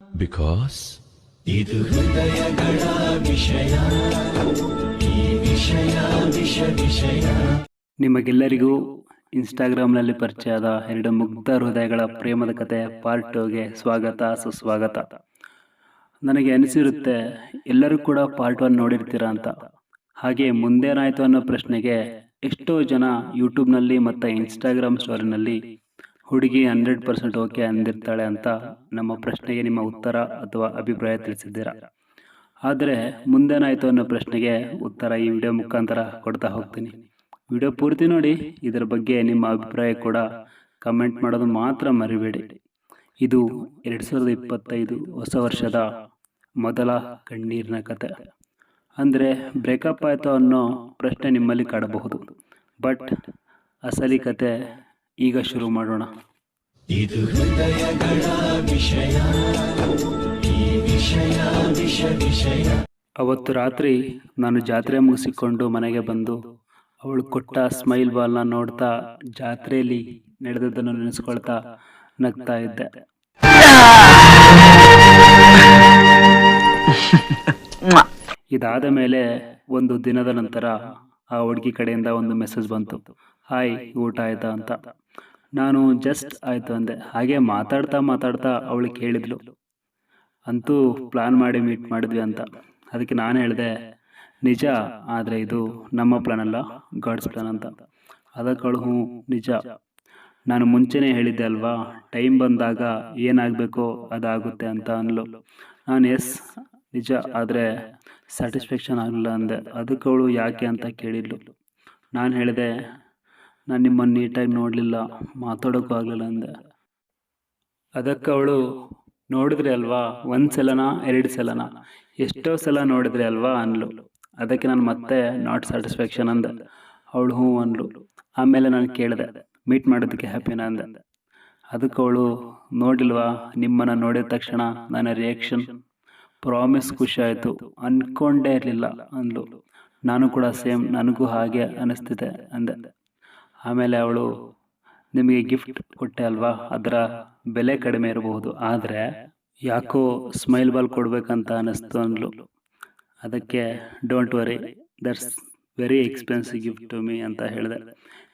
because ಇದು ಹೃದಯಗಳ ವಿಷಯ. ಈ ವಿಷಯ ವಿಷ ವಿಷಯ. ನಿಮಗೆಲ್ಲರಿಗೂ ಇನ್ಸ್ಟಾಗ್ರಾಮ್ನಲ್ಲಿ ಪರಿಚಯದ ಎರಡು ಮುಗ್ಧ ಹೃದಯಗಳ ಪ್ರೇಮದ ಕತೆ ಪಾರ್ಟ್ ಟೂಗೆ ಸ್ವಾಗತ ಸುಸ್ವಾಗತ. ನನಗೆ ಅನಿಸಿರುತ್ತೆ ಎಲ್ಲರೂ ಕೂಡ ಪಾರ್ಟ್ ಒನ್ ನೋಡಿರ್ತೀರಾ ಅಂತ. ಹಾಗೆ ಮುಂದೇನಾಯಿತು ಅನ್ನೋ ಪ್ರಶ್ನೆಗೆ ಎಷ್ಟೋ ಜನ ಯೂಟ್ಯೂಬ್ನಲ್ಲಿ ಮತ್ತು ಇನ್ಸ್ಟಾಗ್ರಾಮ್ ಸ್ಟೋರಿನಲ್ಲಿ ಹುಡುಗಿ ಹಂಡ್ರೆಡ್ ಪರ್ಸೆಂಟ್ ಓಕೆ ಅಂದಿರ್ತಾಳೆ ಅಂತ ನಮ್ಮ ಪ್ರಶ್ನೆಗೆ ನಿಮ್ಮ ಉತ್ತರ ಅಥವಾ ಅಭಿಪ್ರಾಯ ತಿಳಿಸಿದ್ದೀರಾ? ಆದರೆ ಮುಂದೇನಾಯಿತು ಅನ್ನೋ ಪ್ರಶ್ನೆಗೆ ಉತ್ತರ ಈ ವಿಡಿಯೋ ಮುಖಾಂತರ ಕೊಡ್ತಾ ಹೋಗ್ತೀನಿ. ವಿಡಿಯೋ ಪೂರ್ತಿ ನೋಡಿ, ಇದರ ಬಗ್ಗೆ ನಿಮ್ಮ ಅಭಿಪ್ರಾಯ ಕೂಡ ಕಮೆಂಟ್ ಮಾಡೋದು ಮಾತ್ರ ಮರಿಬೇಡಿ. ಇದು ಎರಡು ಸಾವಿರದ ಇಪ್ಪತ್ತೈದು ಹೊಸ ವರ್ಷದ ಮೊದಲ ಕಣ್ಣೀರಿನ ಕತೆ. ಅಂದರೆ ಬ್ರೇಕಪ್ ಆಯಿತು ಅನ್ನೋ ಪ್ರಶ್ನೆ ನಿಮ್ಮಲ್ಲಿ ಕಾಡಬಹುದು. ಬಟ್, ಅಸಲಿ ಕತೆ ಈಗ ಶುರು ಮಾಡೋಣ. ಇದು ಹೃದಯಗಳ ವಿಷಯ. ಈ ವಿಷಯ ವಿಷ ವಿಷಯ. ಅವತ್ತು ರಾತ್ರಿ ನಾನು ಜಾತ್ರೆ ಮುಗಿಸಿಕೊಂಡು ಮನೆಗೆ ಬಂದು ಅವಳು ಕೊಟ್ಟ ಸ್ಮೈಲ್ ಬಾಲ್ನ ನೋಡ್ತಾ ಜಾತ್ರೆಯಲ್ಲಿ ನಡೆದದ್ದನ್ನು ನೆನೆಸ್ಕೊಳ್ತಾ ನಗ್ತಾ ಇದ್ದೆ. ಇದಾದ ಮೇಲೆ ಒಂದು ದಿನದ ನಂತರ ಆ ಹುಡುಗಿ ಕಡೆಯಿಂದ ಒಂದು ಮೆಸೇಜ್ ಬಂತು. ಹಾಯ್ ಊಟ ಆಯ್ತಾ? ಅಂತ. ನಾನು ಜಸ್ಟ್ ಆಯ್ತು ಅಂದೆ. ಹಾಗೆ ಮಾತಾಡ್ತಾ ಮಾತಾಡ್ತಾ ಅವಳು ಕೇಳಿದ್ಲು. ಅಂತೂ ಪ್ಲಾನ್ ಮಾಡಿ ಮೀಟ್ ಮಾಡಿದ್ವಿ ಅಂತ. ಅದಕ್ಕೆ ನಾನು ಹೇಳಿದೆ, ನಿಜ, ಆದರೆ ಇದು ನಮ್ಮ ಪ್ಲಾನ್ ಅಲ್ಲ ಗಾಡ್ಸ್ ಪ್ಲಾನ್ ಅಂತ. ಅದಕ್ಕೆ ಅವಳು ಹ್ಞೂ, ನಿಜ. ನಾನು ಮುಂಚೆನೇ ಹೇಳಿದ್ದೆ ಅಲ್ವಾ ಟೈಮ್ ಬಂದಾಗ ಏನಾಗಬೇಕೋ ಅದಾಗುತ್ತೆ ಅಂತ ಅನ್ಲು ನಾನು ಎಸ್ ನಿಜ, ಆದರೆ ಸ್ಯಾಟಿಸ್ಫ್ಯಾಕ್ಷನ್ ಆಗಲಿಲ್ಲ ಅಂದೆ. ಅದಕ್ಕೆ ಅವಳು ಯಾಕೆ? ಅಂತ ಕೇಳಿದ್ಲು. ನಾನು ಹೇಳಿದೆ ನಾನು ನಿಮ್ಮನ್ನು ನೀಟಾಗಿ ನೋಡಲಿಲ್ಲ, ಮಾತಾಡೋಕ್ಕೂ ಆಗಲಿಲ್ಲ ಅಂದೆ. ಅದಕ್ಕೆ ಅವಳು, ನೋಡಿದ್ರೆ ಅಲ್ವಾ, ಒಂದು ಸಲನ, ಎರಡು ಸಲನ, ಎಷ್ಟೋ ಸಲ ನೋಡಿದ್ರಿ ಅಲ್ವಾ ಅನ್ಲು. ಅದಕ್ಕೆ ನಾನು ಮತ್ತೆ ನಾಟ್ ಸ್ಯಾಟಿಸ್ಫ್ಯಾಕ್ಷನ್ ಅಂದೆ. ಅವಳು ಹ್ಞೂ ಅನ್ಲು. ಆಮೇಲೆ ನಾನು ಕೇಳಿದೆ ಮೀಟ್ ಮಾಡೋದಕ್ಕೆ ಹ್ಯಾಪಿನ ಅಂದೆ. ಅದಕ್ಕೆ ಅವಳು, ನೋಡಿಲ್ವಾ, ನಿಮ್ಮನ್ನು ನೋಡಿದ ತಕ್ಷಣ ನನ್ನ ರಿಯಾಕ್ಷನ್ ಪ್ರಾಮಿಸ್ ಖುಷಿಯಾಯಿತು. ಅಂದ್ಕೊಂಡೇ ಇರಲಿಲ್ಲ ಅಂದ್ಲು ನಾನು ಕೂಡ ಸೇಮ್ ನನಗೂ ಹಾಗೆ ಅನಿಸ್ತಿದೆ ಅಂದೆ. ಆಮೇಲೆ ಅವಳು, ನಿಮಗೆ ಗಿಫ್ಟ್ ಕೊಟ್ಟೆ ಅಲ್ವಾ? ಅದರ ಬೆಲೆ ಕಡಿಮೆ ಇರಬಹುದು. ಆದರೆ ಯಾಕೋ ಸ್ಮೈಲ್ ಬಾಲ್ ಕೊಡಬೇಕಂತ ಅನ್ನಿಸ್ತು ಅಂದ್ಲು. ಅದಕ್ಕೆ don't worry that's very expensive gift to me ಅಂತ ಹೇಳಿದೆ.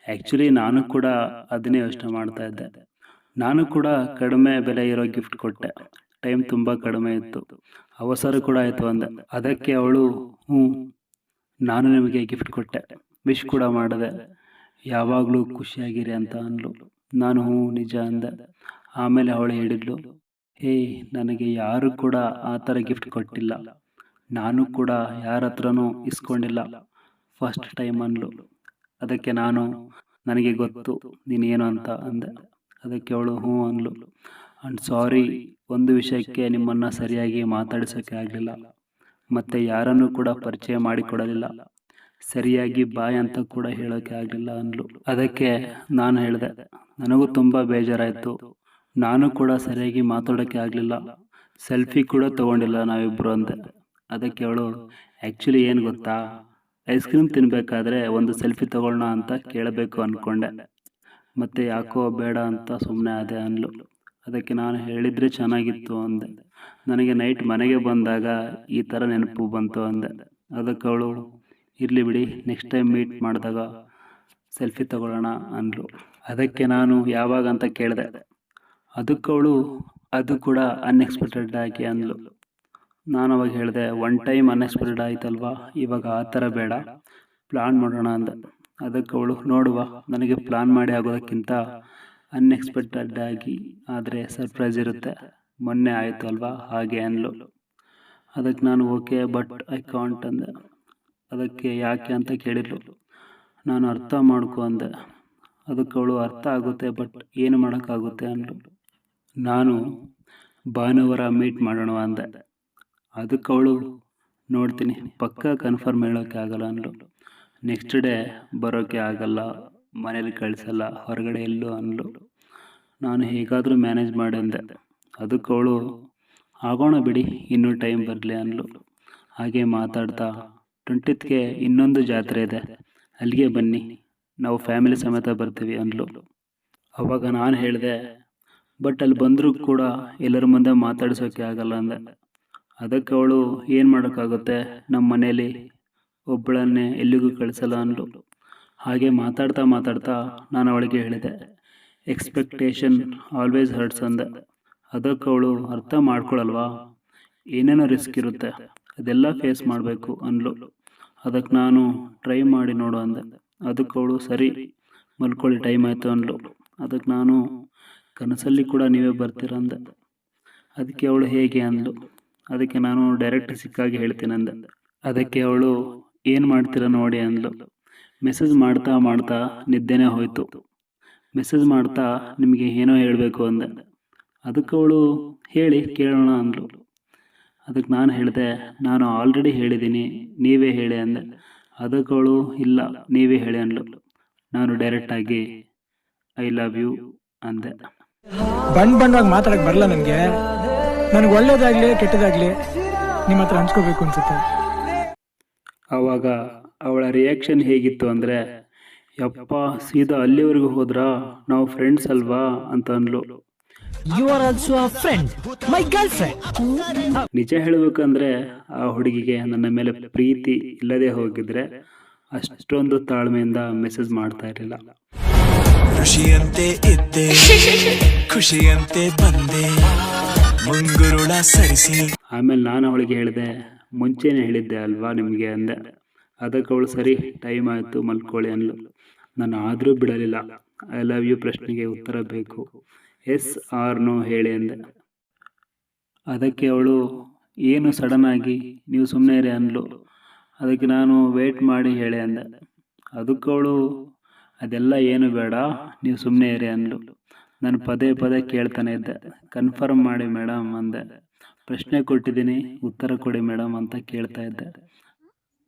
ಆ್ಯಕ್ಚುಲಿ ನಾನು ಕೂಡ ಅದನ್ನೇ ಯೋಚನೆ ಮಾಡ್ತಾ ಇದ್ದೆ. ನಾನು ಕೂಡ ಕಡಿಮೆ ಬೆಲೆ ಇರೋ ಗಿಫ್ಟ್ ಕೊಟ್ಟೆ. ಟೈಮ್ ತುಂಬ ಕಡಿಮೆ ಇತ್ತು. ಅವಸರ ಕೂಡ ಆಯಿತು ಅಂದೆ. ಅದಕ್ಕೆ ಅವಳು ಹ್ಞೂ ನಾನು ನಿಮಗೆ ಗಿಫ್ಟ್ ಕೊಟ್ಟೆ. ವಿಶ್ ಕೂಡ ಮಾಡಿದೆ. ಯಾವಾಗಲೂ ಖುಷಿಯಾಗಿರಿ ಅಂತ ಅನ್ಲು ನಾನು ಹ್ಞೂ ನಿಜ ಅಂದ. ಆಮೇಲೆ ಅವಳು ಹೇಳಿದ್ಲು, ಹೇ, ನನಗೆ ಯಾರು ಕೂಡ ಆ ಥರ ಗಿಫ್ಟ್ ಕೊಟ್ಟಿಲ್ಲ. ನಾನು ಕೂಡ ಯಾರ ಹತ್ರನೂ ಇಸ್ಕೊಂಡಿಲ್ಲ. ಫಸ್ಟ್ ಟೈಮ್ ಅನ್ಲು ಅದಕ್ಕೆ ನಾನು, ನನಗೆ ಗೊತ್ತು, ನೀನೇನು ಅಂತ ಅಂದೆ. ಅದಕ್ಕೆ ಅವಳು ಹ್ಞೂ ಅನ್ಲು ಆ್ಯಂಡ್ ಸಾರಿ ಒಂದು ವಿಷಯಕ್ಕೆ ನಿಮ್ಮನ್ನು ಸರಿಯಾಗಿ ಮಾತಾಡಿಸೋಕೆ ಆಗಲಿಲ್ಲ. ಮತ್ತು ಯಾರನ್ನು ಕೂಡ ಪರಿಚಯ ಮಾಡಿಕೊಡಲಿಲ್ಲ. ಸರಿಯಾಗಿ ಬಾಯ್ ಅಂತ ಕೂಡ ಹೇಳೋಕ್ಕೆ ಆಗಲಿಲ್ಲ ಅಂದ್ಲು. ಅದಕ್ಕೆ ನಾನು ಹೇಳಿದೆ, ನನಗೂ ತುಂಬ ಬೇಜಾರಾಯಿತು. ನಾನು ಕೂಡ ಸರಿಯಾಗಿ ಮಾತಾಡೋಕ್ಕೆ ಆಗಲಿಲ್ಲ. ಸೆಲ್ಫಿ ಕೂಡ ತೊಗೊಂಡಿಲ್ಲ ನಾವಿಬ್ಬರು ಅಂದೆ. ಅದಕ್ಕೆ ಅವಳು ಆ್ಯಕ್ಚುಲಿ ಏನು ಗೊತ್ತಾ? ಐಸ್ ಕ್ರೀಮ್ ತಿನ್ನಬೇಕಾದ್ರೆ ಒಂದು ಸೆಲ್ಫಿ ತಗೊಳ್ಳೋಣ ಅಂತ ಕೇಳಬೇಕು ಅಂದ್ಕೊಂಡೆ ಮತ್ತು ಯಾಕೋ ಬೇಡ ಅಂತ ಸುಮ್ಮನೆ ಅದೇ ಅನ್ಲು ಅದಕ್ಕೆ ನಾನು ಹೇಳಿದರೆ ಚೆನ್ನಾಗಿತ್ತು ಅಂದೆ. ನನಗೆ ನೈಟ್ ಮನೆಗೆ ಬಂದಾಗ ಈ ಥರ ನೆನಪು ಬಂತು ಅಂದೆ. ಅದಕ್ಕೆ ಅವಳು ಇರಲಿ ಬಿಡಿ ನೆಕ್ಸ್ಟ್ ಟೈಮ್ ಮೀಟ್ ಮಾಡಿದಾಗ ಸೆಲ್ಫಿ ತಗೊಳ್ಳೋಣ ಅಂದರು. ಅದಕ್ಕೆ ನಾನು ಯಾವಾಗ ಅಂತ ಕೇಳಿದೆ. ಅದಕ್ಕೆ ಅವಳು, ಅದು ಕೂಡ ಅನ್ಎಕ್ಸ್ಪೆಕ್ಟೆಡ್ ಆಗಿ ಅಂದಳು ನಾನು ಅವಾಗ ಹೇಳಿದೆ ಒನ್ ಟೈಮ್ ಅನ್ಎಕ್ಸ್ಪೆಕ್ಟೆಡ್ ಆಯ್ತಲ್ವಾ? ಇವಾಗ ಆ ಥರ ಬೇಡ. ಪ್ಲಾನ್ ಮಾಡೋಣ ಅಂದ. ಅದಕ್ಕೆ ಅವಳು, ನೋಡುವ. ನನಗೆ ಪ್ಲಾನ್ ಮಾಡಿ ಆಗೋದಕ್ಕಿಂತ ಅನ್ಎಕ್ಸ್ಪೆಕ್ಟೆಡ್ ಆಗಿ ಆದರೆ ಸರ್ಪ್ರೈಸ್ ಇರುತ್ತೆ. ಮೊನ್ನೆ ಆಯಿತು ಅಲ್ವಾ ಹಾಗೆ ಅನ್ಲು ಅದಕ್ಕೆ ನಾನು ಓಕೆ ಬಟ್ ಐ ಕಾಂಟ್ ಅಂದೆ. ಅದಕ್ಕೆ ಯಾಕೆ ಅಂತ ಕೇಳಿದ್ಲು. ನಾನು ಅರ್ಥ ಮಾಡ್ಕೊ ಅಂದೆ. ಅದಕ್ಕೆ ಅವಳು, ಅರ್ಥ ಆಗುತ್ತೆ, ಬಟ್ ಏನು ಮಾಡೋಕ್ಕಾಗುತ್ತೆ ಅಂದರು ನಾನು ಭಾನುವಾರ ಮೀಟ್ ಮಾಡೋಣ ಅಂದೆ. ಅದಕ್ಕೆ ಅವಳು, ನೋಡ್ತೀನಿ, ಪಕ್ಕ ಕನ್ಫರ್ಮ್ ಹೇಳೋಕ್ಕೆ ಆಗಲ್ಲ ಅಂದರು ನೆಕ್ಸ್ಟ್ ಡೇ ಬರೋಕ್ಕೆ ಆಗಲ್ಲ, ಮನೇಲಿ ಕಳಿಸಲ್ಲ, ಹೊರಗಡೆ ಎಲ್ಲೂ ಅಂದರು ನಾನು ಹೇಗಾದರೂ ಮ್ಯಾನೇಜ್ ಮಾಡಿ ಅಂದೆ. ಅದಕ್ಕೆ ಅವಳು, ಆಗೋಣ ಬಿಡಿ, ಇನ್ನೂ ಟೈಮ್ ಬರಲಿ ಅಂದ್ಲು. ಹಾಗೆ ಮಾತಾಡ್ತಾ ಟ್ವೆಂಟಿತ್ಗೆ ಇನ್ನೊಂದು ಜಾತ್ರೆ ಇದೆ. ಅಲ್ಲಿಗೆ ಬನ್ನಿ. ನಾವು ಫ್ಯಾಮಿಲಿ ಸಮೇತ ಬರ್ತೀವಿ ಅಂದ್ಲು. ಅವಾಗ ನಾನು ಹೇಳಿದೆ, ಬಟ್ ಅಲ್ಲಿ ಬಂದರೂ ಕೂಡ ಎಲ್ಲರ ಮುಂದೆ ಮಾತಾಡಿಸೋಕೆ ಆಗಲ್ಲ ಅಂದೆ. ಅದಕ್ಕೆ ಅವಳು, ಏನು ಮಾಡೋಕ್ಕಾಗುತ್ತೆ? ನಮ್ಮ ಮನೇಲಿ ಒಬ್ಬಳನ್ನೇ ಎಲ್ಲಿಗೂ ಕಳಿಸಲ್ಲ ಅಂದ್ಲು. ಹಾಗೆ ಮಾತಾಡ್ತಾ ಮಾತಾಡ್ತಾ ನಾನು ಅವಳಿಗೆ ಹೇಳಿದೆ ಎಕ್ಸ್ಪೆಕ್ಟೇಷನ್ ಆಲ್ವೇಸ್ ಹರ್ಟ್ಸ್ ಅಂದೆ. ಅದಕ್ಕೆ ಅವಳು, ಅರ್ಥ ಮಾಡ್ಕೊಳಲ್ವಾ? ಏನೇನೋ ರಿಸ್ಕ್ ಇರುತ್ತೆ. ಅದೆಲ್ಲ ಫೇಸ್ ಮಾಡಬೇಕು ಅಂದ್ಲು. ಅದಕ್ಕೆ ನಾನು ಟ್ರೈ ಮಾಡಿ ನೋಡು ಅಂದೆ. ಅದಕ್ಕೆ ಅವಳು ಸರಿ ಮಲ್ಕೊಳ್ಳಿ ಟೈಮ್ ಆಯಿತು ಅಂದ್ಲು. ಅದಕ್ಕೆ ನಾನು ಕನಸಲ್ಲಿ ಕೂಡ ನೀವೇ ಬರ್ತೀರ ಅಂದೆ. ಅದಕ್ಕೆ ಅವಳು ಹೇಗೆ ಅಂದ್ಲು. ಅದಕ್ಕೆ ನಾನು ಡೈರೆಕ್ಟ್ ಸಿಕ್ಕಾಗಿ ಹೇಳ್ತೀನಿ ಅಂದೆ. ಅದಕ್ಕೆ ಅವಳು ಏನು ಮಾಡ್ತೀರ ನೋಡಿ ಅಂದ್ಲು. ಮೆಸೇಜ್ ಮಾಡ್ತಾ ಮಾಡ್ತಾ ನಿದ್ದೆನೇ ಹೋಯಿತು. ಮೆಸೇಜ್ ಮಾಡ್ತಾ ನಿಮಗೆ ಏನೋ ಹೇಳಬೇಕು ಅಂದೆ. ಅದಕ್ಕೆ ಅವಳು ಹೇಳಿ ಕೇಳೋಣ ಅಂದ್ಲು. ಅದಕ್ಕೆ ನಾನು ಹೇಳಿದೆ ನಾನು ಆಲ್ರೆಡಿ ಹೇಳಿದ್ದೀನಿ ನೀವೇ ಹೇಳಿ ಅಂದೆ. ಅದಕ್ಕವಳು ಇಲ್ಲ ನೀವೇ ಹೇಳಿ ಅಂದ್ಲು. ನಾನು ಡೈರೆಕ್ಟಾಗಿ ಐ ಲವ್ ಯು ಅಂದೆ. ಬಣ್ಣ ಬಣ್ಣವಾಗಿ ಮಾತಾಡಕ್ ಬರಲ್ಲ ನನಗೆ. ನನಗೆ ಒಳ್ಳೇದಾಗಲಿ ಕೆಟ್ಟದಾಗ್ಲಿ ನಿಮ್ಮ ಹತ್ರ ಹಂಚ್ಕೋಬೇಕು ಅನ್ಸುತ್ತೆ. ಆವಾಗ ಅವಳ ರಿಯಾಕ್ಷನ್ ಹೇಗಿತ್ತು ಅಂದರೆ ಯಪ್ಪ ಸೀದಾ ಅಲ್ಲಿವರೆಗೂ ಹೋದ್ರಾ? ನಾವು ಫ್ರೆಂಡ್ಸ್ ಅಲ್ವಾ? ಅಂತ ಅಂದ್ಲು are also also a friend, my girlfriend. ನಿಜ ಹೇಳಬೇಕಂದ್ರೆ ಆ ಹುಡುಗಿಗೆ ನನ್ನ ಮೇಲೆ ಪ್ರೀತಿ ಇಲ್ಲದೆ ಹೋಗಿದ್ರೆ ಅಷ್ಟೊಂದು ತಾಳ್ಮೆಯಿಂದ ಮೆಸೇಜ್ ಮಾಡ್ತಾ ಇರಲಿಲ್ಲ. ಖುಷಿಯಂತೆ ಇದ್ದೆ ಖುಷಿಯಂತೆ ಬಂದೆ ಮುಂಗುರುಳ ಸರಿಸಿ. ಆಮೇಲೆ ನಾನು ಅವಳಿಗೆ ಹೇಳಿದೆ ಮುಂಚೆನೇ ಹೇಳಿದ್ದೆ ಅಲ್ವಾ ನಿಮಗೆ ಅಂದೆ. ಅದಕ್ಕೆ ಅವಳು ಸರಿ ಟೈಮ್ ಆಯಿತು ಮಲ್ಕೊಳ್ಳಿ ಅನ್ಲು ನಾನು ಆದರೂ ಬಿಡಲಿಲ್ಲ. ಐ ಲವ್ ಯು ಪ್ರಶ್ನೆಗೆ ಉತ್ತರ ಬೇಕು. ಎಸ್ ಆರ್ ನೋ ಹೇಳಿ ಅಂದೆ. ಅದಕ್ಕೆ ಅವಳು, ಏನು ಸಡನ್ ಆಗಿ ನೀವು ಸುಮ್ಮನೆ ಇರಿ ಅಂದ್ಲು. ಅದಕ್ಕೆ ನಾನು ವೇಟ್ ಮಾಡಿ ಹೇಳಿ ಅಂದೆ. ಅದಕ್ಕೆ ಅವಳು, ಅದೆಲ್ಲ ಏನು ಬೇಡ, ನೀವು ಸುಮ್ಮನೆ ಇರಿ ಅನ್ಲು ನಾನು ಪದೇ ಪದೇ ಕೇಳ್ತಾನೆ ಇದ್ದೆ. ಕನ್ಫರ್ಮ್ ಮಾಡಿ ಮೇಡಮ್ ಅಂದೆ. ಪ್ರಶ್ನೆ ಕೊಟ್ಟಿದ್ದೀನಿ, ಉತ್ತರ ಕೊಡಿ ಮೇಡಮ್ ಅಂತ ಕೇಳ್ತಾ ಇದ್ದೆ.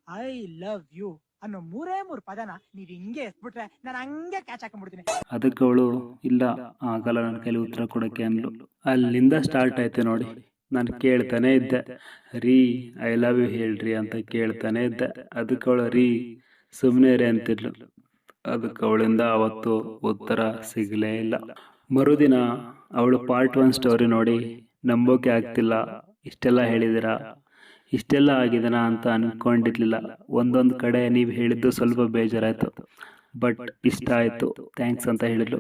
ಐ ಲವ್ ಯು ಅನ್ನೋ ಮೂರೇ ಮೂರು ಪದನ ನೀವ್ ಹಿಂಗೆ ಎತ್ಬಿಟ್ರೆ ನಾನು ಹಂಗೆ ಕ್ಯಾಚ್ ಹಾಕೊಂಡ್ಬಿಡ್ತೀನಿ. ಅದಕ್ಕೆ ಅವಳು, ಇಲ್ಲ, ಆಗಲ್ಲ ನನ್ನ ಕೈಲಿ ಉತ್ತರ ಕೊಡಕ್ಕೆ ಅನ್ಲು ಅಲ್ಲಿಂದ ಸ್ಟಾರ್ಟ್ ಆಯ್ತು ನೋಡಿ. ನಾನು ಕೇಳ್ತಾನೆ ಇದ್ದೆ. ರೀ ಐ ಲವ್ ಯು ಹೇಳ್ರಿ ಅಂತ ಕೇಳ್ತಾನೆ ಇದ್ದೆ. ಅದಕ್ಕೆ ಅವಳು, ರೀ ಸುಮ್ಮನೆ ರೀ ಅಂತಿದ್ಲು. ಅದಕ್ಕೆ ಅವಳಿಂದ ಅವತ್ತು ಉತ್ತರ ಸಿಗಲೇ ಇಲ್ಲ. ಮರುದಿನ ಅವಳು ಪಾರ್ಟ್ ಒನ್ ಸ್ಟೋರಿ ನೋಡಿ, ನಂಬೋಕೆ ಆಗ್ತಿಲ್ಲ. ಇಷ್ಟೆಲ್ಲ ಹೇಳಿದಿರಾ ಇಷ್ಟೆಲ್ಲ ಆಗಿದೆನಾ ಅಂತ ಅನ್ಕೊಂಡಿರ್ಲಿಲ್ಲ. ಒಂದೊಂದು ಕಡೆ ನೀವು ಹೇಳಿದ್ದು ಸ್ವಲ್ಪ ಬೇಜಾರಾಯಿತು. ಬಟ್ ಇಷ್ಟ ಆಯಿತು. ಥ್ಯಾಂಕ್ಸ್ ಅಂತ ಹೇಳಿದ್ಲು.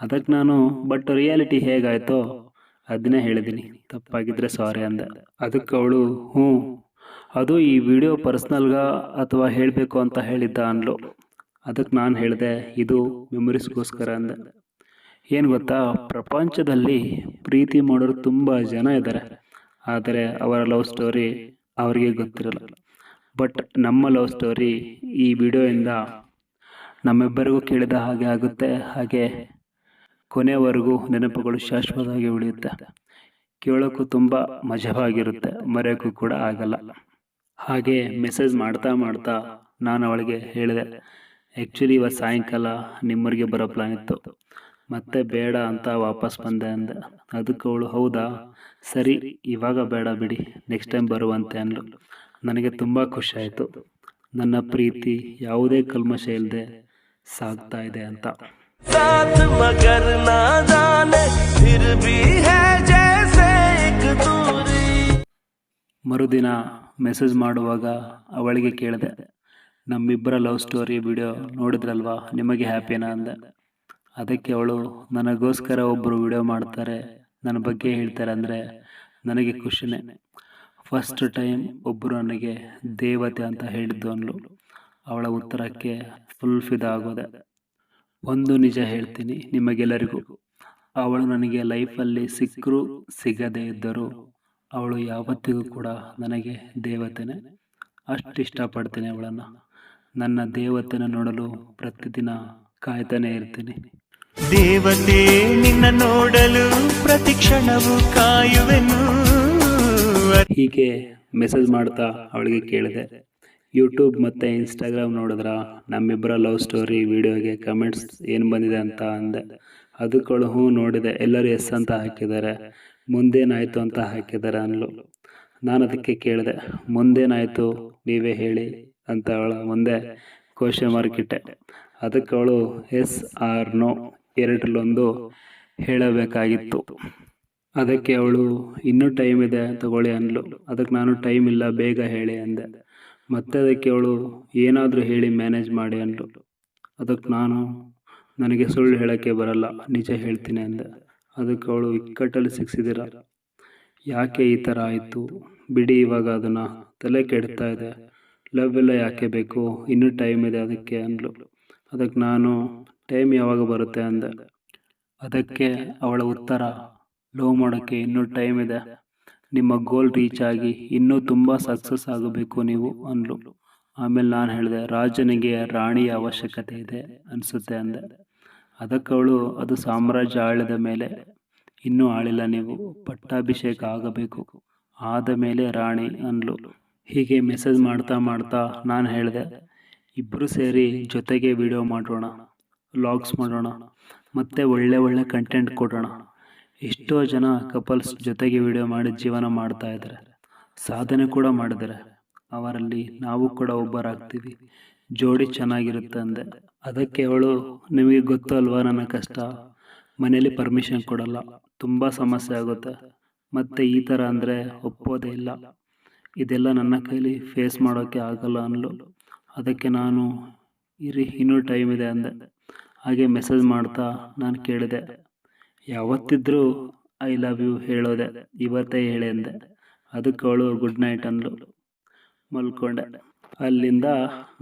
ಅದಕ್ಕೆ ನಾನು ಬಟ್ ರಿಯಾಲಿಟಿ ಹೇಗಾಯ್ತೋ ಅದನ್ನೇ ಹೇಳಿದ್ದೀನಿ ತಪ್ಪಾಗಿದ್ರೆ ಸಾರಿ ಅಂದೆ. ಅದಕ್ಕೆ ಅವಳು, ಹ್ಞೂ. ಅದು ಈ ವಿಡಿಯೋ ಪರ್ಸ್ನಲ್ಗ ಅಥವಾ ಹೇಳಬೇಕು ಅಂತ ಹೇಳಿದ್ದ? ಅನ್ಲು ಅದಕ್ಕೆ ನಾನು ಹೇಳಿದೆ, ಇದು ಮೆಮೊರೀಸ್ಗೋಸ್ಕರ ಅಂದೆ. ಏನು ಗೊತ್ತಾ, ಪ್ರಪಂಚದಲ್ಲಿ ಪ್ರೀತಿ ಮಾಡೋರು ತುಂಬ ಜನ ಇದ್ದಾರೆ. ಆದರೆ ಅವರ ಲವ್ ಸ್ಟೋರಿ ಅವರಿಗೆ ಗೊತ್ತಿರಲ್ಲ. ಬಟ್ ನಮ್ಮ ಲವ್ ಸ್ಟೋರಿ ಈ ವಿಡಿಯೋಯಿಂದ ನಮ್ಮಿಬ್ಬರಿಗೂ ಕೇಳಿದ ಹಾಗೆ ಆಗುತ್ತೆ. ಹಾಗೆ ಕೊನೆವರೆಗೂ ನೆನಪುಗಳು ಶಾಶ್ವತವಾಗಿ ಉಳಿಯುತ್ತೆ. ಕೇಳೋಕ್ಕೂ ತುಂಬ ಮಜವಾಗಿರುತ್ತೆ. ಮರೆಯೋಕ್ಕೂ ಕೂಡ ಆಗಲ್ಲ. ಹಾಗೆ ಮೆಸೇಜ್ ಮಾಡ್ತಾ ಮಾಡ್ತಾ ನಾನು ಅವಳಿಗೆ ಹೇಳಿದೆ ಆ್ಯಕ್ಚುಲಿ ಇವತ್ತು ಸಾಯಂಕಾಲ ನಿಮ್ಮರಿಗೆ ಬರೋ ಪ್ಲಾನ್ ಇತ್ತು. ಮತ್ತೆ ಬೇಡ ಅಂತ ವಾಪಸ್ ಬಂದೆ ಅಂದೆ. ಅದಕ್ಕೆ ಅವಳು ಹೌದಾ? ಸರಿ ಇವಾಗ ಬೇಡ ಬಿಡಿ ನೆಕ್ಸ್ಟ್ ಟೈಮ್ ಬರುವಂತೆ ಅಂದ್ಲು. ನನಗೆ ತುಂಬ ಖುಷಿಯಾಯಿತು ನನ್ನ ಪ್ರೀತಿ ಯಾವುದೇ ಕಲ್ಮಶ ಇಲ್ಲದೆ ಸಾಗ್ತಾ ಇದೆ ಅಂತ. ಮರುದಿನ ಮೆಸೇಜ್ ಮಾಡುವಾಗ ಅವಳಿಗೆ ಕೇಳಿದೆ ನಮ್ಮಿಬ್ಬರ ಲವ್ ಸ್ಟೋರಿ ವಿಡಿಯೋ ನೋಡಿದ್ರಲ್ವಾ? ನಿಮಗೆ ಹ್ಯಾಪಿನಾ ಅಂದೆ. ಅದಕ್ಕೆ ಅವಳು, ನನಗೋಸ್ಕರ ಒಬ್ಬರು ವಿಡಿಯೋ ಮಾಡ್ತಾರೆ. ನನ್ನ ಬಗ್ಗೆ ಹೇಳ್ತಾರೆ ಅಂದರೆ ನನಗೆ ಖುಷಿನೇ. ಫಸ್ಟ್ ಟೈಮ್ ಒಬ್ಬರು ನನಗೆ ದೇವತೆ ಅಂತ ಹೇಳಿದ್ದು ಅನ್ಲು ಅವಳ ಉತ್ತರಕ್ಕೆ ಫುಲ್ ಫಿದಾಗೋದೆ ಒಂದು ನಿಜ ಹೇಳ್ತೀನಿ ನಿಮಗೆಲ್ಲರಿಗೂ. ಅವಳು ನನಗೆ ಲೈಫಲ್ಲಿ ಸಿಕ್ಕರೂ ಸಿಗದೇ ಇದ್ದರೂ ಅವಳು ಯಾವತ್ತಿಗೂ ಕೂಡ ನನಗೆ ದೇವತೆನೇ. ಅಷ್ಟು ಇಷ್ಟಪಡ್ತೀನಿ ಅವಳನ್ನು. ನನ್ನ ದೇವತೆನ ನೋಡಲು ಪ್ರತಿದಿನ ಕಾಯ್ತಾನೆ ಇರ್ತೀನಿ. ದೇವತೆ, ನಿನ್ನ ನೋಡಲು ಪ್ರತಿ ಕ್ಷಣವು ಕಾಯುವೆನು. ಹೀಗೆ ಮೆಸೇಜ್ ಮಾಡ್ತಾ ಅವಳಿಗೆ ಕೇಳಿದೆ. ಯೂಟ್ಯೂಬ್ ಮತ್ತು ಇನ್ಸ್ಟಾಗ್ರಾಮ್ ನೋಡಿದ್ರ ನಮ್ಮಿಬ್ಬರ ಲವ್ ಸ್ಟೋರಿ ವಿಡಿಯೋಗೆ ಕಮೆಂಟ್ಸ್ ಏನು ಬಂದಿದೆ ಅಂತ ಅಂದೆ. ಅದಕ್ಕಳು ಹ್ಞೂ ನೋಡಿದೆ, ಎಲ್ಲರೂ ಎಸ್ ಅಂತ ಹಾಕಿದ್ದಾರೆ, ಮುಂದೇನಾಯಿತು ಅಂತ ಹಾಕಿದ್ದಾರೆ ಅನ್ಲು ನಾನು ಅದಕ್ಕೆ ಕೇಳಿದೆ, ಮುಂದೇನಾಯಿತು ನೀವೇ ಹೇಳಿ ಅಂತ ಅವಳ ಮುಂದೆ ಕ್ವಶನ್ ಮಾರ್ಕ್ ಇಟ್ಟೆ. ಅದಕ್ಕೆ ಅವಳು ಎಸ್ ಆರ್ ನೋ ಎರಡರಲ್ಲೊಂದು ಹೇಳಬೇಕಾಗಿತ್ತು. ಅದಕ್ಕೆ ಅವಳು, ಇನ್ನೂ ಟೈಮ್ ಇದೆ, ತಗೊಳ್ಳಿ ಅಂದ್ಲು. ಅದಕ್ಕೆ ನಾನು ಟೈಮ್ ಇಲ್ಲ, ಬೇಗ ಹೇಳಿ ಅಂದೆ. ಮತ್ತೆ ಅದಕ್ಕೆ ಅವಳು, ಏನಾದರೂ ಹೇಳಿ ಮ್ಯಾನೇಜ್ ಮಾಡಿ ಅಂದ್ಲು. ಅದಕ್ಕೆ ನಾನು, ನನಗೆ ಸುಳ್ಳು ಹೇಳೋಕ್ಕೆ ಬರಲ್ಲ, ನಿಜ ಹೇಳ್ತೀನಿ ಅಂದೆ. ಅದಕ್ಕೆ ಅವಳು, ಇಕ್ಕಟ್ಟಲ್ಲಿ ಸಿಕ್ಕಿಸಿದಿರ ಯಾಕೆ ಈ ಥರ ಆಯಿತು? ಬಿಡಿ, ಇವಾಗ ಅದನ್ನು ತಲೆ ಕೆಡ್ತಾ ಇದೆ. ಲವ್ ಎಲ್ಲ ಯಾಕೆ ಬೇಕು? ಇನ್ನೂ ಟೈಮ್ ಇದೆ ಅದಕ್ಕೆ ಅಂದ್ಲು. ಅದಕ್ಕೆ ನಾನು ಟೈಮ್ ಯಾವಾಗ ಬರುತ್ತೆ ಅಂದೆ. ಅದಕ್ಕೆ ಅವಳ ಉತ್ತರ, ಲೋ ಮಾಡೋಕ್ಕೆ ಇನ್ನೂ ಟೈಮ್ ಇದೆ. ನಿಮ್ಮ ಗೋಲ್ ರೀಚ್ ಆಗಿ ಇನ್ನೂ ತುಂಬ ಸಕ್ಸಸ್ ಆಗಬೇಕು ನೀವು, ಅಂದ್ಲು. ಆಮೇಲೆ ನಾನು ಹೇಳಿದೆ, ರಾಜನಿಗೆ ರಾಣಿಯ ಅವಶ್ಯಕತೆ ಇದೆ, ಅನಿಸುತ್ತೆ ಅಂದೆ. ಅದಕ್ಕೆ ಅವಳು, ಅದು ಸಾಮ್ರಾಜ್ಯ ಆಳಿದ ಮೇಲೆ ಇನ್ನೂ ಆಳಿಲ್ಲ ನೀವು, ಪಟ್ಟಾಭಿಷೇಕ ಆಗಬೇಕು, ಆದ ಮೇಲೆ ರಾಣಿ, ಅಂದ್ಲು. ಹೀಗೆ ಮೆಸೇಜ್ ಮಾಡ್ತಾ ಮಾಡ್ತಾ ನಾನು ಹೇಳಿದೆ ಇಬ್ಬರು ಸೇರಿ ಜೊತೆಗೆ ವಿಡಿಯೋ ಮಾಡೋಣ. ವ್ಲಾಗ್ಸ್ ಮಾಡೋಣ. ಮತ್ತು ಒಳ್ಳೆ ಒಳ್ಳೆ ಕಂಟೆಂಟ್ ಕೊಡೋಣ. ಎಷ್ಟೋ ಜನ ಕಪಲ್ಸ್ ಜೊತೆಗೆ ವಿಡಿಯೋ ಮಾಡಿ ಜೀವನ ಮಾಡ್ತಾ ಇದ್ದಾರೆ. ಸಾಧನೆ ಕೂಡ ಮಾಡಿದ್ದಾರೆ. ಅವರಲ್ಲಿ ನಾವು ಕೂಡ ಒಬ್ಬರಾಗ್ತೀವಿ. ಜೋಡಿ ಚೆನ್ನಾಗಿರುತ್ತೆ ಅಂದೆ. ಅದಕ್ಕೆ ಅವಳು, ನಿಮಗೆ ಗೊತ್ತು ಅಲ್ವಾ ನನ್ನ ಕಷ್ಟ? ಮನೆಯಲ್ಲಿ ಪರ್ಮಿಷನ್ ಕೊಡಲ್ಲ. ತುಂಬ ಸಮಸ್ಯೆ ಆಗುತ್ತೆ. ಮತ್ತು ಈ ಥರ ಅಂದರೆ ಒಪ್ಪೋದೇ ಇಲ್ಲ. ಇದೆಲ್ಲ ನನ್ನ ಕೈಲಿ ಫೇಸ್ ಮಾಡೋಕ್ಕೆ ಆಗಲ್ಲ ಅನ್ಲು ಅದಕ್ಕೆ ನಾನು, ಇರಿ, ಇನ್ನೂ ಟೈಮ್ ಇದೆ ಅಂದೆ. ಹಾಗೆ ಮೆಸೇಜ್ ಮಾಡ್ತಾ ನಾನು ಕೇಳಿದೆ. ಯಾವತ್ತಿದ್ರೂ ಐ ಲವ್ ಯು ಹೇಳೋದೆ ಇವತ್ತೇ ಹೇಳಿ ಅಂದೆ. ಅದಕ್ಕೆ ಅವಳು ಗುಡ್ ನೈಟ್ ಅಂದಳು ಮಲ್ಕೊಂಡೆ. ಅಲ್ಲಿಂದ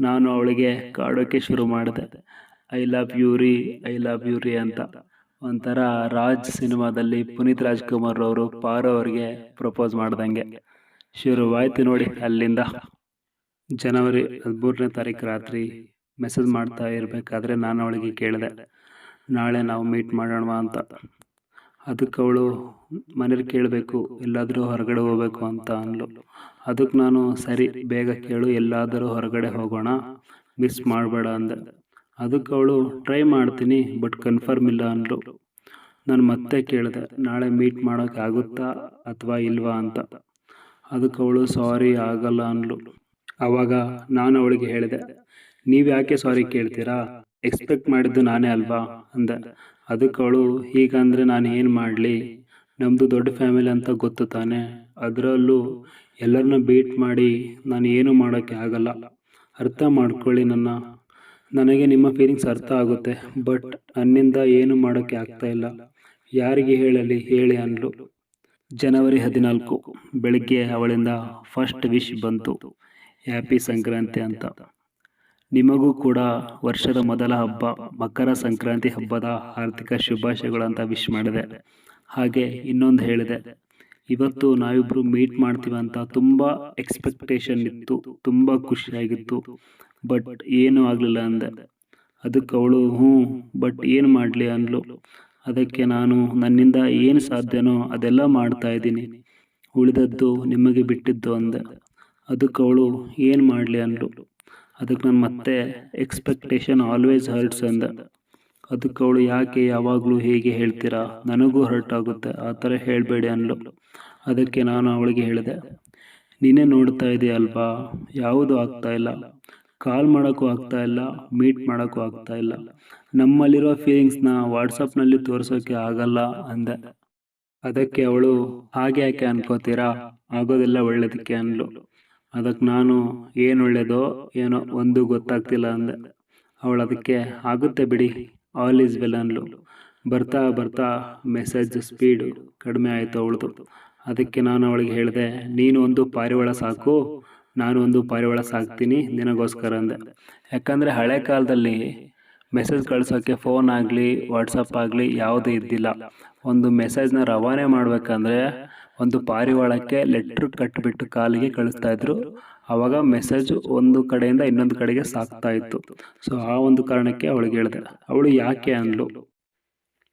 ನಾನು ಅವಳಿಗೆ ಕಾಡೋಕ್ಕೆ ಶುರು ಮಾಡಿದೆ. ಐ ಲವ್ ಯು ರೀ ಐ ಲವ್ ಯು ರೀ ಅಂತ. ಒಂಥರ ರಾಜ್ ಸಿನಿಮಾದಲ್ಲಿ ಪುನೀತ್ ರಾಜ್ಕುಮಾರ್ ಅವರು ಪಾರು ಅವ್ರಿಗೆ ಪ್ರಪೋಸ್ ಮಾಡ್ದಂಗೆ. ಶುರುವಾಯ್ತು ನೋಡಿ ಅಲ್ಲಿಂದ. ಜನವರಿ ಹದಿಮೂರನೇ ತಾರೀಕು ರಾತ್ರಿ ಮೆಸೇಜ್ ಮಾಡ್ತಾ ಇರಬೇಕಾದ್ರೆ ನಾನು ಅವಳಿಗೆ ಕೇಳಿದೆ, ನಾಳೆ ನಾವು ಮೀಟ್ ಮಾಡೋಣ ಅಂತ. ಅದಕ್ಕೆ ಅವಳು ಮನೇಲಿ ಕೇಳಬೇಕು, ಎಲ್ಲಾದರೂ ಹೊರಗಡೆ ಹೋಗಬೇಕು ಅಂತ ಅಂದ್ಲು. ಅದಕ್ಕೆ ನಾನು, ಸರಿ, ಬೇಗ ಕೇಳು, ಎಲ್ಲಾದರೂ ಹೊರಗಡೆ ಹೋಗೋಣ ಮಿಸ್ ಮಾಡಬೇಡ ಅಂದೆ. ಅದಕ್ಕೆ ಅವಳು, ಟ್ರೈ ಮಾಡ್ತೀನಿ, ಬಟ್ ಕನ್ಫರ್ಮ್ ಇಲ್ಲ ಅಂದ್ಲು. ನಾನು ಮತ್ತೆ ಕೇಳಿದೆ, ನಾಳೆ ಮೀಟ್ ಮಾಡೋಕ್ಕೆ ಆಗುತ್ತಾ ಅಥವಾ ಇಲ್ವಾ ಅಂತ. ಅದಕ್ಕೆ ಅವಳು ಸಾರಿ ಆಗಲ್ಲ ಅಂದ್ಲು. ಆವಾಗ ನಾನು ಅವಳಿಗೆ ಹೇಳಿದೆ ನೀವು ಯಾಕೆ ಸಾರಿ ಕೇಳ್ತೀರಾ? ಎಕ್ಸ್ಪೆಕ್ಟ್ ಮಾಡಿದ್ದು ನಾನೇ ಅಲ್ವಾ? ಅಂದ. ಅದಕ್ಕೆ ಅವಳು, ಹೀಗಂದರೆ ನಾನು ಏನು ಮಾಡಲಿ? ನಮ್ಮದು ದೊಡ್ಡ ಫ್ಯಾಮಿಲಿ ಅಂತ ಗೊತ್ತು ತಾನೆ? ಅದರಲ್ಲೂ ಎಲ್ಲರನ್ನ ಬೀಟ್ ಮಾಡಿ ನಾನು ಏನು ಮಾಡೋಕ್ಕೆ ಆಗಲ್ಲ. ಅರ್ಥ ಮಾಡ್ಕೊಳ್ಳಿ ನನ್ನ. ನನಗೆ ನಿಮ್ಮ ಫೀಲಿಂಗ್ಸ್ ಅರ್ಥ ಆಗುತ್ತೆ ಬಟ್ ನನ್ನಿಂದ ಏನು ಮಾಡೋಕ್ಕೆ ಆಗ್ತಾ ಇಲ್ಲ. ಯಾರಿಗೆ ಹೇಳಲಿ? ಹೇಳಿ ಅಂದ್ಲು. ಜನವರಿ ಹದಿನಾಲ್ಕು, ಬೆಳಗ್ಗೆ ಅವಳಿಂದ ಫಸ್ಟ್ ವಿಶ್ ಬಂತು. ಹ್ಯಾಪಿ ಸಂಕ್ರಾಂತಿ ಅಂತ. ನಿಮಗೂ ಕೂಡ ವರ್ಷದ ಮೊದಲ ಹಬ್ಬ, ಮಕರ ಸಂಕ್ರಾಂತಿ ಹಬ್ಬದ ಆರ್ಥಿಕ ಶುಭಾಶಯಗಳು ಅಂತ ವಿಶ್ ಮಾಡಿದೆ. ಹಾಗೆ ಇನ್ನೊಂದು ಹೇಳಿದೆ. ಇವತ್ತು ನಾವಿಬ್ಬರು ಮೀಟ್ ಮಾಡ್ತೀವಿ ಅಂತ ತುಂಬ ಎಕ್ಸ್ಪೆಕ್ಟೇಷನ್ ಇತ್ತು, ತುಂಬ ಖುಷಿಯಾಗಿತ್ತು. ಬಟ್ ಏನೂ ಆಗಲಿಲ್ಲ ಅಂದೆ. ಅದಕ್ಕೆ ಅವಳು, ಹ್ಞೂ ಬಟ್ ಏನು ಮಾಡಲಿ? ಅಂದ್ಲು. ಅದಕ್ಕೆ ನಾನು, ನನ್ನಿಂದ ಏನು ಸಾಧ್ಯನೋ ಅದೆಲ್ಲ ಮಾಡ್ತಾ ಇದ್ದೀನಿ. ಉಳಿದದ್ದು ನಿಮಗೆ ಬಿಟ್ಟಿದ್ದು ಅಂದೆ. ಅದಕ್ಕೆ ಅವಳು, ಏನು ಮಾಡಲಿ? ಅಂದ್ಲು. ಅದಕ್ಕೆ ನಾನು ಮತ್ತೆ ಎಕ್ಸ್ಪೆಕ್ಟೇಷನ್ ಆಲ್ವೇಸ್ ಹರ್ಟ್ಸ್ ಅಂದ. ಅದಕ್ಕೆ ಅವಳು, ಯಾಕೆ ಯಾವಾಗಲೂ ಹೇಗೆ ಹೇಳ್ತೀರಾ? ನನಗೂ ಹರ್ಟ್ ಆಗುತ್ತೆ. ಆ ಥರ ಹೇಳಬೇಡಿ ಅನ್ಲು ಅದಕ್ಕೆ ನಾನು ಅವಳಿಗೆ ಹೇಳಿದೆ, ನೀನೇ ನೋಡ್ತಾ ಇದೆಯಲ್ವಾ ಯಾವುದೂ ಆಗ್ತಾ ಇಲ್ಲ. ಕಾಲ್ ಮಾಡೋಕ್ಕೂ ಆಗ್ತಾ ಇಲ್ಲ. ಮೀಟ್ ಮಾಡೋಕ್ಕೂ ಆಗ್ತಾ ಇಲ್ಲ. ನಮ್ಮಲ್ಲಿರೋ ಫೀಲಿಂಗ್ಸ್ನ ವಾಟ್ಸಪ್ನಲ್ಲಿ ತೋರಿಸೋಕ್ಕೆ ಆಗಲ್ಲ ಅಂದೆ. ಅದಕ್ಕೆ ಅವಳು ಹಾಗೆ ಯಾಕೆ ಅನ್ಕೋತೀರಾ? ಆಗೋದೆಲ್ಲ ಒಳ್ಳೆಯದಕ್ಕೆ ಅಂದ್ಲು. ಅದಕ್ಕೆ ನಾನು ಏನು ಒಳ್ಳೆಯದೋ ಏನೋ ಒಂದು ಗೊತ್ತಾಗ್ತಿಲ್ಲ ಅಂದೆ. ಅವಳು ಅದಕ್ಕೆ, ಆಗುತ್ತೆ ಬಿಡಿ ಆಲ್ ಈಸ್ ವೆಲ್ ಅನ್ಲು ಬರ್ತಾ ಬರ್ತಾ ಮೆಸೇಜ್ ಸ್ಪೀಡು ಕಡಿಮೆ ಆಯಿತು ಅವಳದು. ಅದಕ್ಕೆ ನಾನು ಅವಳಿಗೆ ಹೇಳಿದೆ, ನೀನು ಒಂದು ಪಾರಿವಾಳ ಸಾಕು, ನಾನು ಒಂದು ಪಾರಿವಾಳ ಸಾಕ್ತೀನಿ ನಿನಗೋಸ್ಕರ ಅಂದೆ. ಯಾಕಂದರೆ ಹಳೆ ಕಾಲದಲ್ಲಿ ಮೆಸೇಜ್ ಕಳ್ಸೋಕ್ಕೆ ಫೋನ್ ಆಗಲಿ ವಾಟ್ಸಪ್ ಆಗಲಿ ಯಾವುದೂ ಇದ್ದಿಲ್ಲ. ಒಂದು ಮೆಸೇಜ್ನ ರವಾನೆ ಮಾಡಬೇಕಂದ್ರೆ ಒಂದು ಪಾರಿವಾಳಕ್ಕೆ ಲೆಟ್ರ್ ಕಟ್ಟಿಬಿಟ್ಟು ಕಾಲಿಗೆ ಕಳಿಸ್ತಾ ಇದ್ರು. ಆವಾಗ ಮೆಸೇಜ್ ಒಂದು ಕಡೆಯಿಂದ ಇನ್ನೊಂದು ಕಡೆಗೆ ಸಾಕ್ತಾ ಇತ್ತು. ಸೊ ಆ ಒಂದು ಕಾರಣಕ್ಕೆ ಅವಳಿಗೆ ಹೇಳಿದೆ, ಅವಳು ಯಾಕೆ ಅಂದ್ಲು?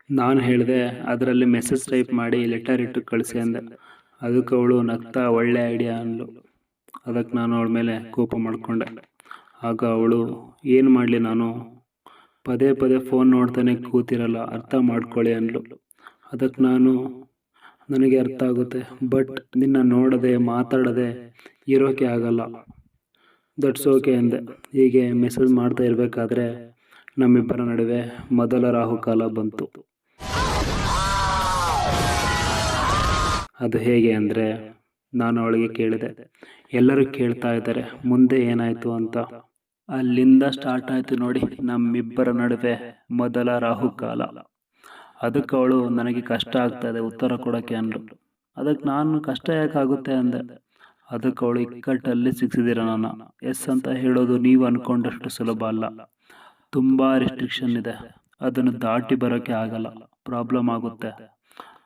ನಾನು ಹೇಳಿದೆ, ಅದರಲ್ಲಿ ಮೆಸೇಜ್ ಟೈಪ್ ಮಾಡಿ ಲೆಟರ್ ಇಟ್ಟು ಕಳಿಸಿ ಅಂದೆ. ಅದಕ್ಕೆ ಅವಳು ನಗ್ತಾ ಒಳ್ಳೆ ಐಡಿಯಾ ಅಂದ್ಲು. ಅದಕ್ಕೆ ನಾನು ಅವಳ ಮೇಲೆ ಕೋಪ ಮಾಡಿಕೊಂಡೆ. ಆಗ ಅವಳು, ಏನು ಮಾಡಲಿ ನಾನು? ಪದೇ ಪದೇ ಫೋನ್ ನೋಡ್ತಾನೆ ಕೂತಿರಲ್ಲ, ಅರ್ಥ ಮಾಡ್ಕೊಳ್ಳಿ ಅಂದ್ಲು. ಅದಕ್ಕೆ ನಾನು ನನಗೆ ಅರ್ಥ ಆಗುತ್ತೆ ಬಟ್ ನಿನ್ನ ನೋಡದೆ, ಮಾತಾಡದೆ ಇರೋಕೆ ಆಗಲ್ಲ. ದಟ್ಸ್ ಓಕೆ ಅಂದೆ. ಹೀಗೆ ಮೆಸೇಜ್ ಮಾಡ್ತಾ ಇರಬೇಕಾದ್ರೆ ನಮ್ಮಿಬ್ಬರ ನಡುವೆ ಮೊದಲ ರಾಹುಕಾಲ ಬಂತು. ಅದು ಹೇಗೆ ಅಂದರೆ ನಾನು ಅವಳಿಗೆ ಕೇಳಿದೆ. ಎಲ್ಲರೂ ಕೇಳ್ತಾ ಇದ್ದಾರೆ. ಮುಂದೆ ಏನಾಯಿತು ಅಂತ. ಅಲ್ಲಿಂದ ಸ್ಟಾರ್ಟ್ ಆಯಿತು ನೋಡಿ ನಮ್ಮಿಬ್ಬರ ನಡುವೆ ಮೊದಲ ರಾಹುಕಾಲ. ಅದಕ್ಕೆ ಅವಳು, ನನಗೆ ಕಷ್ಟ ಆಗ್ತಾ ಇದೆ, ಉತ್ತರ ಕೊಡೋಕ್ಕೆ ಅಂದರು ಅದಕ್ಕೆ ನಾನು ಕಷ್ಟ ಯಾಕಾಗುತ್ತೆ ಅಂದೆ. ಅದಕ್ಕೆ ಅವಳು ಇಕ್ಕಟ್ಟಲ್ಲಿ ಸಿಕ್ಸಿದ್ದೀರ ನಾನು ಎಸ್ ಅಂತ ಹೇಳೋದು ನೀವು ಅಂದ್ಕೊಂಡಷ್ಟು ಸುಲಭ ಅಲ್ಲ. ತುಂಬ ರೆಸ್ಟ್ರಿಕ್ಷನ್ ಇದೆ. ಅದನ್ನು ದಾಟಿ ಬರೋಕ್ಕೆ ಆಗಲ್ಲ. ಪ್ರಾಬ್ಲಮ್ ಆಗುತ್ತೆ.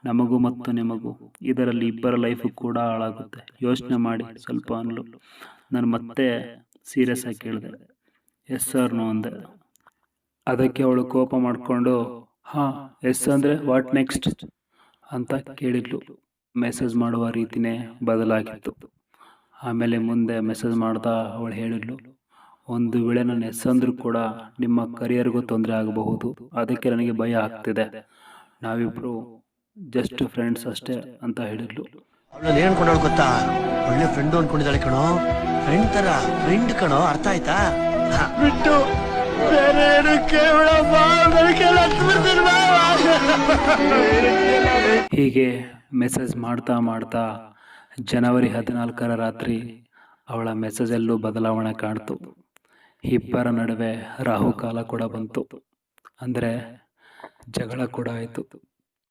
ನಮಗೂ ಮತ್ತು ನಿಮಗೂ. ಇದರಲ್ಲಿ ಇಬ್ಬರ ಲೈಫು ಕೂಡ ಹಾಳಾಗುತ್ತೆ. ಯೋಚನೆ ಮಾಡಿ, ಸ್ವಲ್ಪ ಅನ್ಲು. ನಾನು ಮತ್ತೆ ಸೀರಿಯಸ್ ಆಗಿ ಕೇಳಿದೆ. ಎಸ್ ಸರ್ನು ಅಂದೆ. ಅದಕ್ಕೆ ಅವಳು ಕೋಪ ಮಾಡಿಕೊಂಡು ಹಾಂ ಎಸ್ ಅಂದರೆ ವಾಟ್ ನೆಕ್ಸ್ಟ್ ಅಂತ ಕೇಳಿದ್ಲು. ಮೆಸೇಜ್ ಮಾಡುವ ರೀತಿನೇ ಬದಲಾಗಿತ್ತು. ಆಮೇಲೆ ಮುಂದೆ ಮೆಸೇಜ್ ಮಾಡ್ತಾ ಅವಳು ಹೇಳಿದ್ಲು ಒಂದು ವೇಳೆ ನನ್ನ ಎಸ್ ಅಂದರೂ ಕೂಡ ನಿಮ್ಮ ಕರಿಯರ್ಗೂ ತೊಂದರೆ ಆಗಬಹುದು ಅದಕ್ಕೆ ನನಗೆ ಭಯ ಆಗ್ತಿದೆ. ನಾವಿಬ್ಬರು ಜಸ್ಟ್ ಫ್ರೆಂಡ್ಸ್ ಅಷ್ಟೇ ಅಂತ ಹೇಳಿದ್ಲು. ಅವಳು ಏನು ಗೊತ್ತಾ? ಒಳ್ಳೆ ಫ್ರೆಂಡ್ ಅನ್ಕೊಂಡಿದ್ದಾಳೆ ಕಣೋ. ಫ್ರೆಂಡ್ ತರ ಫ್ರೆಂಡ್ ಕಣೋ. ಅರ್ಥ ಆಯ್ತಾ? ಬಿಟ್ಟು. ಹೀಗೆ ಮೆಸೇಜ್ ಮಾಡ್ತಾ ಮಾಡ್ತಾ ಜನವರಿ ಹದಿನಾಲ್ಕರ ರಾತ್ರಿ ಅವಳ ಮೆಸೇಜಲ್ಲೂ ಬದಲಾವಣೆ ಕಾಣ್ತು. ಇಬ್ಬರ ನಡುವೆ ರಾಹುಕಾಲ ಕೂಡ ಬಂತು. ಅಂದರೆ ಜಗಳ ಕೂಡ ಆಯಿತು.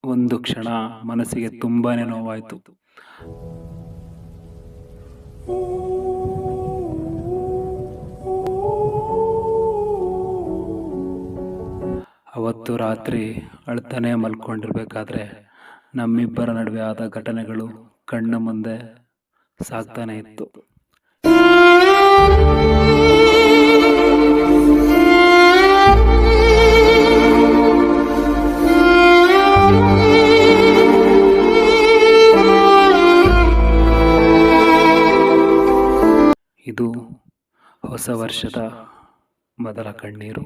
ಒಂದು ಕ್ಷಣ ಮನಸ್ಸಿಗೆ ತುಂಬಾ ನೋವಾಯಿತು. ಅವತ್ತು ರಾತ್ರಿ ಅಳ್ತಾನೆ ಮಲ್ಕೊಂಡಿರ್ಬೇಕಾದ್ರೆ ನಮ್ಮಿಬ್ಬರ ನಡುವೆ ಆದ ಘಟನೆಗಳು ಕಣ್ಣ ಮುಂದೆ ಸಾಗ್ತಾನೆ ಇತ್ತು. ಇದು ಹೊಸ ವರ್ಷದ ಮೊದಲ ಕಣ್ಣೀರು.